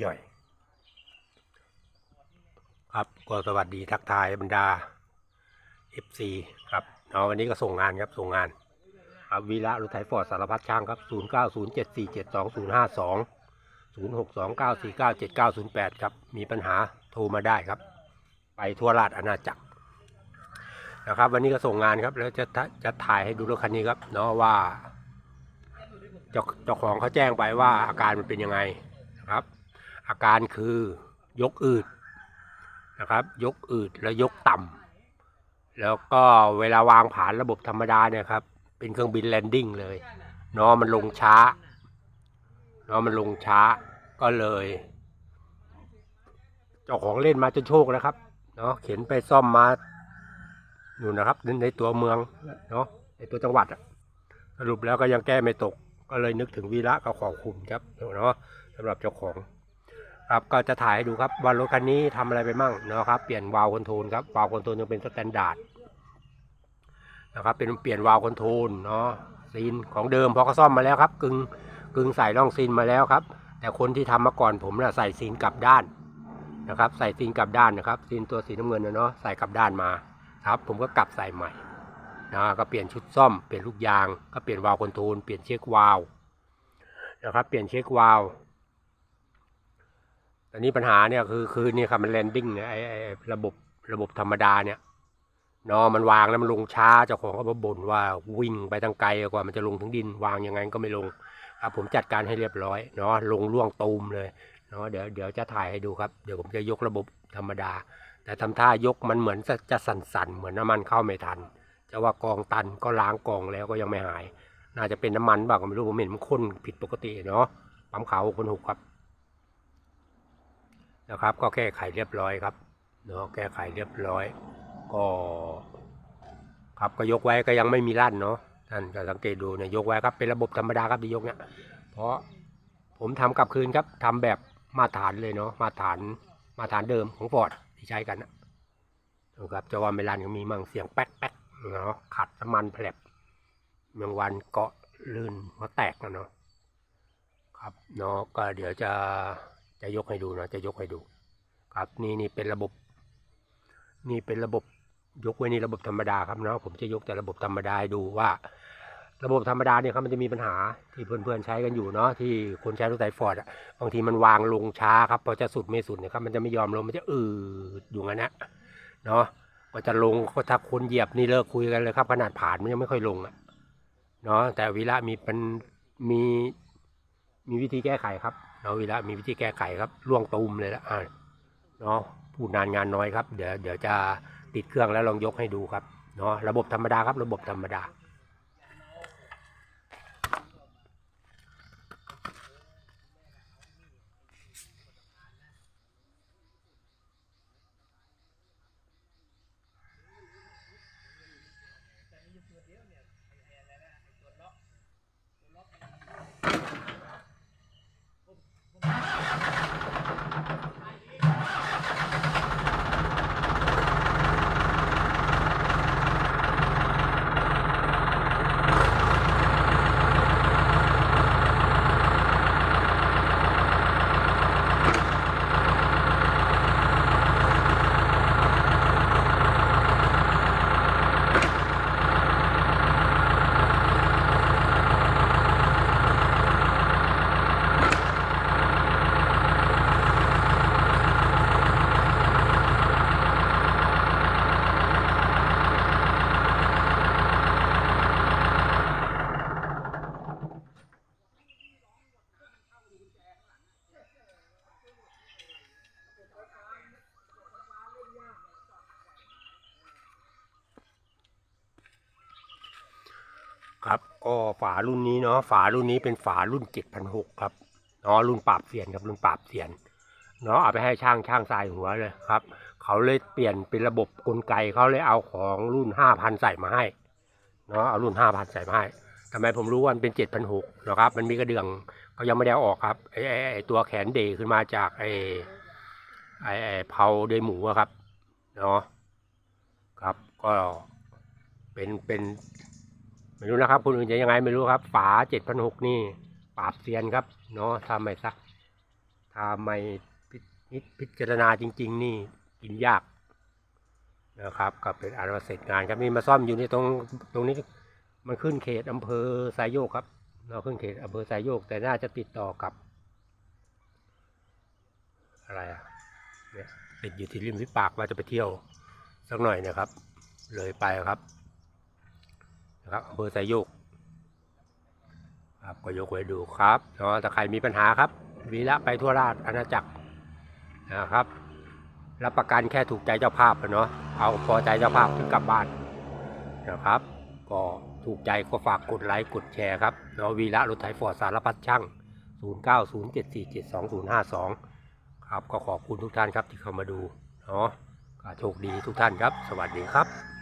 อย่อย ครับก็สวัสดีทักทายบรรดา FC ครับเนาะวันนี้ก็ส่งงานครับส่งงานครับวีระรถไถฟอร์ดสารพัดช่างครับ 0 9 0 7 4 7 2 0 5 2 0 6 2 9 4 9 7 9 0 8 ครับ มีปัญหาโทรมาได้ครับ ไปทั่วราชอาณาจักรนะครับ วันนี้ก็ส่งงานครับ แล้วจะจะจะถ่ายให้ดูรถคันนี้ครับ เนาะว่าเจ้าเจ้าของเขาแจ้งไปว่าอาการมันเป็นยังไงนะครับ อาการคือยกอืดนะครับ ยกอืดแล้วยกต่ำแล้วก็เวลาวางผานระบบธรรมดาเนี่ยครับ เป็นเครื่องบินแลนดิ้งเลยเนาะมันลงช้าเนาะมันลงช้าก็เลย เจ้าของเล่นมาจนโชคแล้วครับเนาะเข็นไปซ่อมมาอยู่นะครับในตัวเมืองเนาะในตัวจังหวัดสรุปแล้วก็ยังแก้ไม่ตก ก็เลยนึกถึงวีระก็ขอบคุณครับเนาะสำหรับเจ้าของ ครับก็จะถ่ายให้ดูครับว่ารถคันนี้ทำอะไรไปมั่งเนาะครับ เปลี่ยนวาล์วคอนโทรลครับวาล์วคอนโทรลยังเป็นสแตนดาร์ดนะครับเป็นเปลี่ยนวาล์วคอนโทรลเนาะซีนของเดิมพอเขาซ่อมมาแล้วครับกึ่งกึ่งใส่ร่องซีนมาแล้วครับ แต่คนที่ทำมาก่อนผมน่ะใส่ซีนกลับด้านนะครับ ใส่ซีนกลับด้านนะครับซีนตัวสีน้ำเงินเนาะใส่กลับด้านมาครับ ผมก็กลับใส่ใหม่นะก็เปลี่ยนชุดซ่อมเปลี่ยนลูกยาง ก็เปลี่ยนวาล์วคอนโทรลเปลี่ยนเช็ควาล์วนะครับเปลี่ยนเช็ควาล์ว ตอนนี้ปัญหาเนี่ยคือคือนี่ครับมันแลนดิ้งไอไอ้ระบบระบบธรรมดาเนี่ยเนาะมันวางแล้วมันลงช้าเจ้าของก็มาบ่นว่าวิ่งไปตั้งไกลกว่ามันจะลงถึงดิน วางยังไงก็ไม่ลงครับผมจัดการให้เรียบร้อยเนาะลงล่วงตูมเลยเนาะเดี๋ยวเดี๋ยวจะถ่ายให้ดูครับเดี๋ยวผมจะยกระบบธรรมดา แต่ทำท่ายกมันเหมือนจะสั่นๆ เหมือนน้ำมันเข้าไม่ทันจะว่ากองตันก็ล้างกองแล้วก็ยังไม่หาย น่าจะเป็นน้ำมันบ้างก็ไม่รู้ผมเห็นมันข้นผิดปกติเนาะปั๊มขาวคนหกครับ นะครับ ก็แก้ไขเรียบร้อยครับเนาะแก้ไขเรียบร้อย ก็ครับก็ยกไว้ก็ยังไม่มีลั่นเนาะท่านก็สังเกตดูเนี่ยยกไว้ครับเป็นระบบธรรมดาครับที่ยกเนี่ยเพราะผมทำกลับคืนครับทำแบบมาตรฐานเลยเนาะมาตรฐานมาตรฐานเดิมของฟอร์ดที่ใช้กันนะนะครับจะว่าไม่ลั่นก็มีมั่งเสียงแป๊กแป๊กเนาะขัดน้ำมันแผลบเมืองวันเกาะลื่นหัวแตกนะเนาะครับเนาะก็เดี๋ยวจะ จะยกให้ดูนะจะยกให้ดู ครับนี่นี่เป็นระบบ นี่เป็นระบบยกไว้นี่ระบบธรรมดาครับเนาะผมจะยกแต่ระบบธรรมดาดูว่า ระบบธรรมดาเนี่ยครับมันจะมีปัญหาที่เพื่อนๆใช้กันอยู่เนาะที่คนใช้รถไถฟอร์ดอะบางทีมันวางลงช้าครับพอจะสุดไม่สุดเนี่ยครับมันจะไม่ยอมลงมันจะอืดอยู่งั้นนะเนาะก็จะลงก็ถ้าคนเหยียบนี่เลิกคุยกันเลยครับ ขนาดผ่านมันยังไม่ค่อยลงอะเนาะแต่วิระมีเป็นมี มีวิธีแก้ไขครับเนาะวีระมีวิธีแก้ไขครับล่วงตูมเลยละอ่าเนาะพูดนานงานน้อยครับ เดี๋ยวเดี๋ยวจะติดเครื่องแล้วลองยกให้ดูครับเนาะระบบธรรมดาครับระบบธรรมดา ครับ ก็ฝารุ่นนี้เนาะฝารุ่นนี้เป็นฝารุ่น7,600ครับเนาะรุ่นปราบเสียนครับรุ่นปราบเสียนเนาะเอาไปให้ช่างช่างทรายหัวเลยครับ เขาเลยเปลี่ยนเป็นระบบกลไกเขาเลยเอาของรุ่น5,000ใส่มาให้เนาะเอารุ่น5,000ใส่มาให้ทำไมผมรู้ว่ามันเป็น7,600นะครับ มันมีกระเดื่องเขายังไม่ได้อาออกครับไอ้ไอ้ตัวแขนเดขึ้นมาจากไอ้ไอ้ไอ้เผาเดยหมูครับเนาะครับก็เป็นเป็น ไม่รู้นะครับคนอื่นจะยังไงไม่รู้ครับ ฝาเจ็ดพันหกนี่ปราบเซียนครับ เนาะทำไม่ซักถ้าไม่พิจพิจารณาจริง ๆ นี่กินยากนะครับก็เป็นอันว่าเสร็จงานครับนี่มาซ่อมอยู่นี่ตรงตรงนี้มันขึ้นเขตอำเภอไซโยกครับ เราขึ้นเขตอำเภอไซโยก แต่น่าจะติดต่อกับ อะไรอะเนี่ยติดอยู่ที่ริมวิปากว่าจะไปเที่ยวสักหน่อยนะครับ เลยไปครับ นะครับอำเภอไซโยกครับก็ยกไว้ดูครับเนาะถ้าใครมีปัญหาครับวีระไปทั่วราชอาณาจักรนะครับ รับประกันแค่ถูกใจเจ้าภาพเนาะเอาพอใจเจ้าภาพถึงกลับบ้านนะครับ ก็ถูกใจก็ฝากกดไลค์กดแชร์ครับเนาะวีระรถไถฟอร์ดสารพัดช่าง 0907472052 ครับก็ขอบคุณทุกท่านครับที่เข้ามาดูเนาะโชคดีทุกท่านครับ สวัสดีครับ